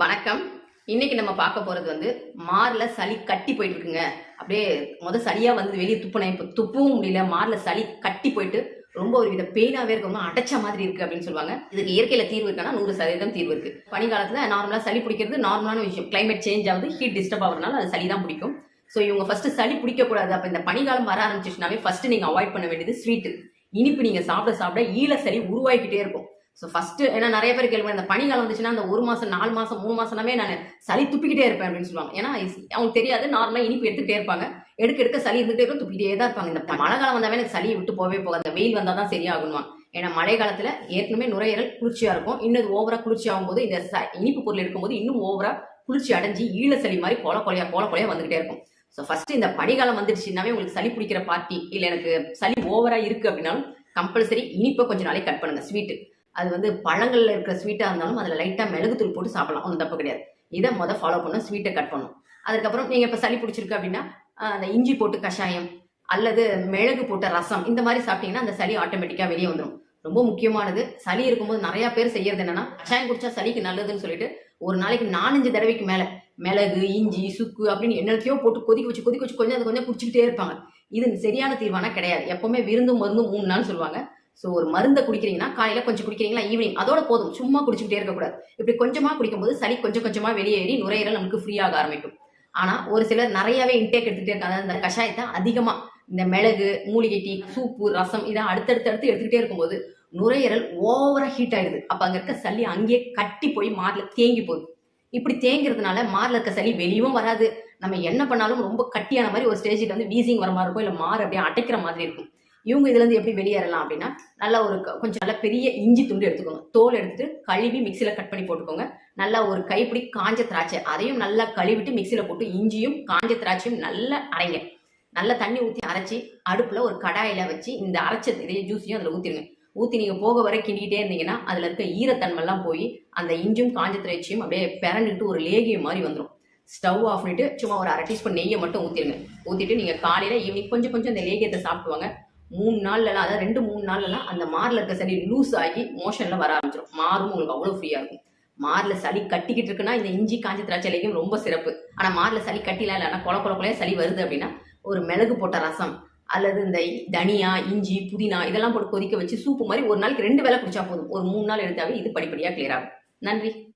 வணக்கம். இன்னைக்கு நம்ம பார்க்க போறது வந்து மார்ல சளி கட்டி போயிட்டு இருக்குங்க அப்படியே முத சளியா வந்து வெளியே துப்புனேன். இப்போ துப்பவும் முடியல. மார்ல சளி கட்டி போயிட்டு ரொம்ப ஒரு வித பெயினாவே இருக்கும் அடைச்ச மாதிரி இருக்கு அப்படின்னு சொல்லுவாங்க. இதுக்கு இயற்கையில தீர்வு இருக்கானா நூறு சதவீதம் தீர்வு இருக்கு. பனிக்காலத்துல நார்மலா சளி பிடிக்கிறது நார்மலான விஷயம். கிளைமேட் சேஞ்ச் ஆகுது ஹீட் டிஸ்டர்ப் ஆகுறதுனால அது சளி தான் பிடிக்கும். ஸோ இவங்க ஃபர்ஸ்ட் சளி பிடிக்க கூடாது அப்ப இந்த பனிக்காலம் வர ஆரம்பிச்சிச்சுனாவே ஃபர்ஸ்ட் நீங்க அவாய்ட் பண்ண வேண்டியது ஸ்வீட் இனிப்பு நீங்க சாப்பிட சாப்பிட ஈழ சளி உருவாகிக்கிட்டே இருக்கும். ஸோ ஃபர்ஸ்ட் ஏன்னா நிறைய பேர் கேள்வி இந்த பனிக்காலம் வந்துச்சுன்னா அந்த ஒரு மாசம் நாலு மாசம் மூணு மாசம்னாவே நான் சளி துப்பிக்கிட்டே இருப்பேன் அப்படின்னு சொல்லுவாங்க. ஏன்னா அவங்களுக்கு தெரியாது நார்மலா இனிப்பு எடுத்துக்கிட்டே இருப்பாங்க. எடுக்க எடுக்க சளி இருந்துகிட்டே இருக்கும் துப்பிக்கிட்டே தான் இருப்பாங்க. இந்த மழை காலம் வந்தாவே எனக்கு சளி விட்டு போகவே போகாது. அந்த வெயில் வந்தால் தான் சரியாகணுமா ஏன்னா மழை காலத்துல ஏற்கனவே நுரையீரல் குளிர்ச்சியா இருக்கும். இன்னும் ஓவரா குளிர்ச்சி ஆகும்போது இந்த ச- இனிப்பு பொருள் எடுக்கும்போது இன்னும் ஓவரா குளிர்ச்சி அடைஞ்சு ஈழ சளி மாதிரி கொல கொலையா கொல கொலையா வந்துகிட்டே இருக்கும். ஸோ ஃபர்ஸ்ட் இந்த பனிகாலம் வந்துடுச்சுன்னாவே உங்களுக்கு சளி பிடிக்கிற பார்ட்டி இல்லை எனக்கு சளி ஓவரா இருக்கு அப்படின்னாலும் கம்பல்சரி இனிப்பை கொஞ்ச நாளைக்கு கட் பண்ணுங்க ஸ்வீட் அது வந்து பழங்களில் இருக்கிற ஸ்வீட்டாக இருந்தாலும் அதில் லைட்டாக மிளகுத்தூள் போட்டு சாப்பிடலாம். ஒன்றும் தப்பு கிடையாது. இதை மொதல் ஃபாலோ பண்ணும் ஸ்வீட்டை கட் பண்ணணும். அதுக்கப்புறம் நீங்கள் இப்போ சளி பிடிச்சிருக்கு அப்படின்னா அந்த இஞ்சி போட்டு கஷாயம் அல்லது மிளகு போட்ட ரசம் இந்த மாதிரி சாப்பிட்டீங்கன்னா அந்த சளி ஆட்டோமேட்டிக்காக வெளியே வந்துடும் ரொம்ப முக்கியமானது. சளி இருக்கும்போது நிறைய பேர் செய்யறது என்னன்னா கஷாயம் குடிச்சா சளிக்கு நல்லதுன்னு சொல்லிட்டு ஒரு நாளைக்கு நாலஞ்சு தடவைக்கு மேல மிளகு இஞ்சி சுக்கு அப்படின்னு என்னத்தையோ போட்டு கொதிக்க வச்சு கொதிக்க வச்சு கொஞ்சம் அது கொஞ்சம் குடிச்சிக்கிட்டே இருப்பாங்க. இது சரியான தீர்வானா கிடையாது. எப்பவுமே விருந்து மருந்து மூணு நாள் சொல்லுவாங்க. ஸோ ஒரு மருந்தை குடிக்கிறீங்கன்னா காலையில கொஞ்சம் குடிக்கிறீங்களா ஈவினிங் அதோட போதும். சும்மா குடிச்சுக்கிட்டே இருக்கக்கூடாது. இப்படி கொஞ்சமா குடிக்கும்போது சளி கொஞ்சம் கொஞ்சமா வெளியேறி நுரையீரல் நமக்கு ஃப்ரீ ஆக ஆரம்பிக்கும். ஆனா ஒரு சிலர் நிறையவே இன்டேக் எடுத்துகிட்டே இருக்காங்க. அந்த கஷாயத்தை அதிகமா இந்த மிளகு மூலிகை டீ சூப்பு ரசம் இதை அடுத்தடுத்து அடுத்து எடுத்துக்கிட்டே இருக்கும்போது நுரையீரல் ஓவரா ஹீட் ஆயிடுது. அப்ப அங்க இருக்க சளி அங்கேயே கட்டி போய் மார்ல தேங்கி போகுது. இப்படி தேங்கிறதுனால மார்ல இருக்க சளி வெளியவும் வராது. நம்ம என்ன பண்ணாலும் ரொம்ப கட்டியான மாதிரி ஒரு ஸ்டேஜில் வந்து வீசிங் வர மாதிரி இருக்கும். இல்லை மாறு அப்படியே அடைக்கிற மாதிரி இருக்கும். இவங்க இதுலேருந்து எப்படி வெளியேறலாம் அப்படின்னா நல்லா ஒரு கொஞ்சம் நல்ல பெரிய இஞ்சி துண்டு எடுத்துக்கோங்க. தோல் எடுத்துட்டு கழுவி மிக்சியில் கட் பண்ணி போட்டுக்கோங்க. நல்லா ஒரு கைப்பிடி காஞ்ச திராட்சை அதையும் நல்லா கழுவிட்டு மிக்சியில் போட்டு இஞ்சியும் காஞ்ச திராட்சையும் நல்லா அரைங்க. நல்லா தண்ணி ஊற்றி அரைச்சி அடுப்பில் ஒரு கடாயில் வச்சு இந்த அரைச்ச இதே ஜூஸையும் அதில் ஊற்றிடுங்க ஊற்றி நீங்கள் போக வரை கிண்டிக்கிட்டே இருந்தீங்கன்னா அதில் இருக்க ஈரத்தன்மைலாம் போய் அந்த இஞ்சும் காஞ்ச திராட்சையும் அப்படியே பிறண்டுட்டு ஒரு லேகியம் மாதிரி வந்துடும் ஸ்டவ் ஆஃப் பண்ணிட்டு சும்மா ஒரு அரை டீஸ்பூன் நெய்யை மட்டும் ஊற்றிடுங்க ஊற்றிட்டு நீங்கள் காலையில் ஈவினிங் கொஞ்சம் கொஞ்சம் அந்த லேகியத்தை சாப்பிடுவாங்க மூணு நாள்லலாம் அதாவது ரெண்டு மூணு நாள்லலாம் அந்த மார்ல இருக்க சளி லூஸ் ஆகி மோஷன்ல வர ஆரம்பிச்சிடும் மாரும் உங்களுக்கு அவ்வளோ ஃப்ரீயா இருக்கும். மார்ல சளி கட்டிக்கிட்டு இருக்குன்னா இந்த இஞ்சி காஞ்சி திராட்சை ரொம்ப சிறப்பு. ஆனா மார்ல சளி கட்டிலாம் இல்லைன்னா கொல கொல சளி வருது அப்படின்னா ஒரு மிளகு போட்ட ரசம் அல்லது இந்த தனியா இஞ்சி புதினா இதெல்லாம் போட்டு கொதிக்க வச்சு சூப்பு மாதிரி ஒரு நாளைக்கு ரெண்டு வேளை குடிச்சா போதும். ஒரு மூணு நாள் எடுத்தாவே இது படிப்படியா கிளியர் ஆகும். நன்றி.